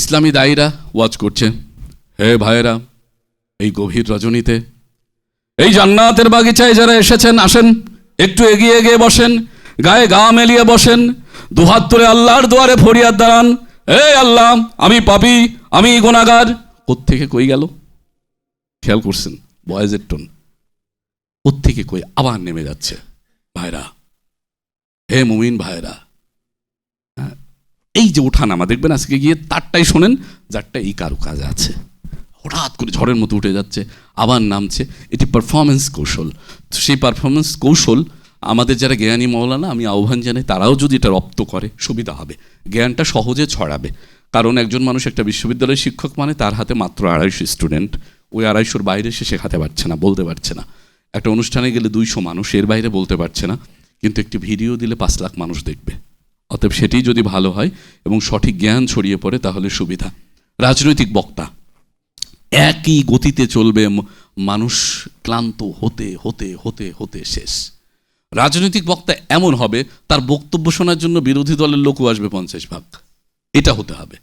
ইসলামী দায়ীরা ওয়াজ করছে হে ভাইয়েরা, এই গভীর রজনীতে, এই জান্নাতের বাগিচায় যারা এসেছেন, আসেন, একটু এগিয়ে এগিয়ে বসেন, গায়ে গা মেলিয়ে বসেন, দুহাত তুলে আল্লাহর দুয়ারে ফরিয়াদ দাঁড়ান। হে আল্লাহ, আমি পাপি, আমি গোনাগার কোত্থেকে কই গেল? খেয়াল করছেন, বয়েজের টোন। কোত্থেকে কই আবার নেমে যাচ্ছে? ভাইরা, হে মুমিন ভাইরা এই যে ওঠানামা দেখবেন আজকে গিয়ে তারটাই শোনেন, যারটা এই কারু কাজ আছে। হঠাৎ করে ঝড়ের মতো উঠে যাচ্ছে, আবার নামছে, এটি পারফরমেন্স কৌশল। তো সেই পারফরমেন্স কৌশল আমাদের যারা জ্ঞানী মৌলানা, আমি আহ্বান জানাই, তারাও যদি এটা রপ্ত করে, সুবিধা হবে। জ্ঞানটা সহজে ছড়াবে। কারণ একজন মানুষ একটা বিশ্ববিদ্যালয়ের শিক্ষক মানে তার হাতে মাত্র আড়াইশো স্টুডেন্ট ওই আড়াইশোর বাইরে সে শেখাতে পারছে না, বলতে পারছে না। একটা অনুষ্ঠানে গেলে দুইশো মানুষ, এর বাইরে বলতে পারছে না। কিন্তু একটি ভিডিও দিলে পাঁচ লাখ মানুষ দেখবে। অতএব সেটি যদি ভালো হয় এবং সঠিক জ্ঞান ছড়িয়ে পড়ে, তাহলে সুবিধা। রাজনৈতিক বক্তা। একই গতিতে চলবে মানুষ ক্লান্ত হতে হতে হতে হতে শেষ। রাজনৈতিক বক্তা এমন হবে, তার বক্তব্য শোনার জন্য বিরোধী দলের লোকও আসবে পঞ্চাশ ভাগ। এটা হতে হবে।